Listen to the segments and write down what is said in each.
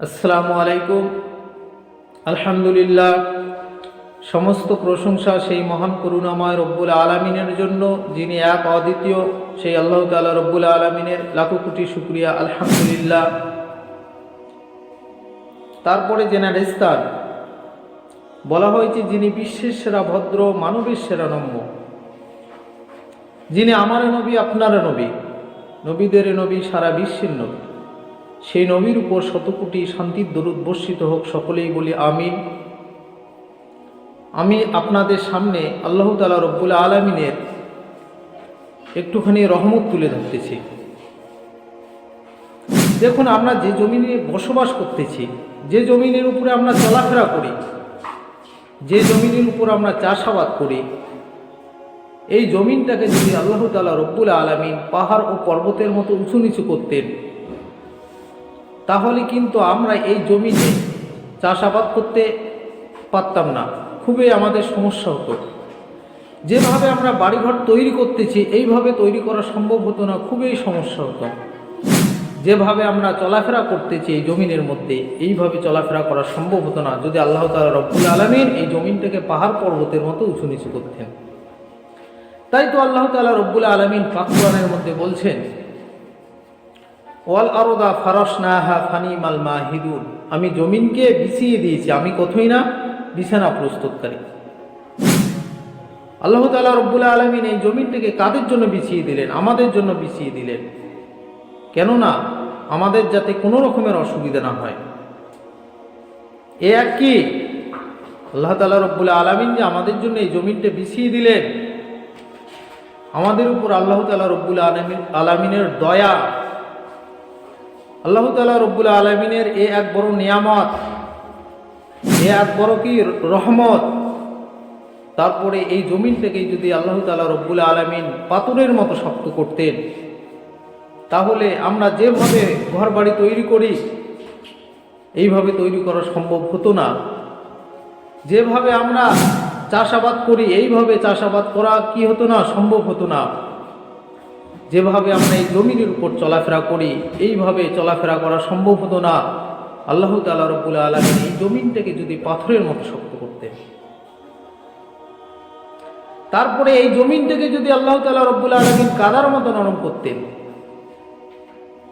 আসসালামু আলাইকুম। আলহামদুলিল্লাহ, সমস্ত প্রশংসা সেই মহান করুণাময় রব্বুল আলমিনের জন্য, যিনি এক অদ্বিতীয়, সেই আল্লাহ তালা রব্বুল আলমিনের লাখো কোটি শুক্রিয়া, আলহামদুলিল্লাহ। তারপরে জেনার স্থান বলা হয়েছে যিনি বিশ্বের সেরা ভদ্র, মানবের সেরা নম্য যিনি আমার নবী, আপনার নবী, নবীদের নবী, সারা বিশ্বের নবী। সেই নবীর উপর শতকোটি শান্তির দরুদ বর্ষিত হোক, সকলেই বলি আমিন। আমি আপনাদের সামনে আল্লাহ তালা রব্বুল আলমিনের একটুখানি রহমত তুলে ধরতেছি। দেখুন, আমরা যে জমিনে বসবাস করতেছি, যে জমিনের উপরে আমরা চলাফেরা করি, যে জমিনের উপর আমরা চাষাবাদ করি, এই জমিনটাকে যদি আল্লাহ তালা রব্বুল আলমিন পাহাড় ও পর্বতের মতো উঁচু নিচু করতেন তাহলে কিন্তু আমরা এই জমিতে চাষাবাদ করতে পারতাম না। খুবই আমাদের সমস্যা হতো। যেভাবে আমরা বাড়িঘর তৈরি করতেছি, এইভাবে তৈরি করা সম্ভব হতো না, খুবই সমস্যা হতো। যেভাবে আমরা চলাফেরা করতেছি এই জমিনের মধ্যে, এইভাবে চলাফেরা করা সম্ভব হতো না। যদি আল্লাহ তালা রব্বুল আলমিন এই জমিনটাকে পাহাড় পর্বতের মতো উঁচু নিচু করতেন। তাই তো আল্লাহ তালা রব্বুল আলমিন পাকুরানের মধ্যে বলছেন ওয়াল আরদা ফারস নাহা ফানি মাল মাহিদুন। আমি জমিনকে বিছিয়ে দিয়েছি, আমি কোথায় না? বিছানা প্রস্তুতকারী। আল্লাহ তালা রব্বুল আলমিন এই জমিনটাকে কাদের জন্য বিছিয়ে দিলেন? আমাদের জন্য বিছিয়ে দিলেন। কেননা, আমাদের যাতে কোনো রকমের অসুবিধা না হয়। এ এক কি? আল্লাহ তালা রব্বুল আলমিন যে আমাদের জন্য এই জমিনটা বিছিয়ে দিলেন। আমাদের উপর আল্লাহ তালা রব্বুল আলমিন আলমিনের দয়া আল্লাহ তালা রব্বুল আলমিনের এ এক বড় নিয়ামত, এ এক বড় কি রহমত। তারপরে এই জমিনটাকে যদি আল্লাহ তালা রব্বুল আলমিন পাথরের মতো শক্ত করতেন, তাহলে আমরা যেভাবে ঘর বাড়ি তৈরি করি, এইভাবে তৈরি করা সম্ভব হতো না। যেভাবে আমরা চাষাবাদ করি, এইভাবে চাষাবাদ করা কি হতো না, সম্ভব হতো না। যেভাবে আমরা এই জমিনের উপর চলাফেরা করি, এইভাবে চলাফেরা করা সম্ভব হতো না। আল্লাহ তালা রব্বুল আলমিন এই জমিনটাকে যদি পাথরের মতো শক্ত করতেন। তারপরে এই জমিনটাকে যদি আল্লাহ তালা রব্বুল আলমিন কাদার মতো নরম করতেন,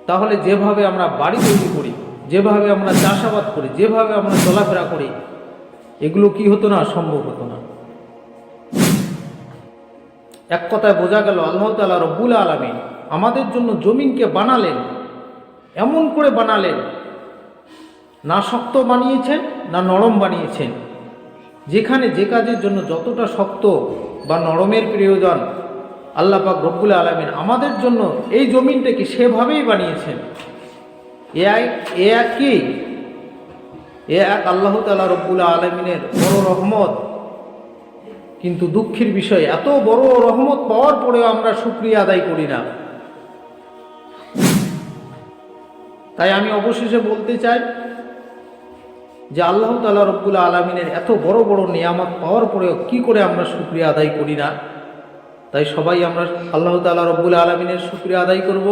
তাহলে যেভাবে আমরা বাড়ি তৈরি করি, যেভাবে আমরা চাষাবাদ করি, যেভাবে আমরা চলাফেরা করি, এগুলো কি হতো না, সম্ভব হতো না। এক কথায় বোঝা গেল, আল্লাহ তালা রব্বুল আলমিন আমাদের জন্য জমিনকে বানালেন, এমন করে বানালেন, না শক্ত বানিয়েছেন, না নরম বানিয়েছেন। যেখানে যে কাজের জন্য যতটা শক্ত বা নরমের প্রয়োজন, আল্লাহ পাক রব্বুল আলমিন আমাদের জন্য এই জমিনটাকে সেভাবেই বানিয়েছেন। এ এক এ এক কি? এ এক আল্লাহ তালা রব্বুল আলমিনের বড় রহমত। কিন্তু দুঃখের বিষয়, এত বড় রহমত পাওয়ার পরেও আমরা সুক্রিয়া আদায় করি না। তাই আমি অবশেষে বলতে চাই যে আল্লাহ তালা রব্বুল আলমিনের এত বড় বড় নিয়ামত পাওয়ার পরেও কি করে আমরা সুক্রিয়া আদায় করি না? তাই সবাই আমরা আল্লাহ তালা রব্বুল আলমিনের সুক্রিয়া আদায় করব।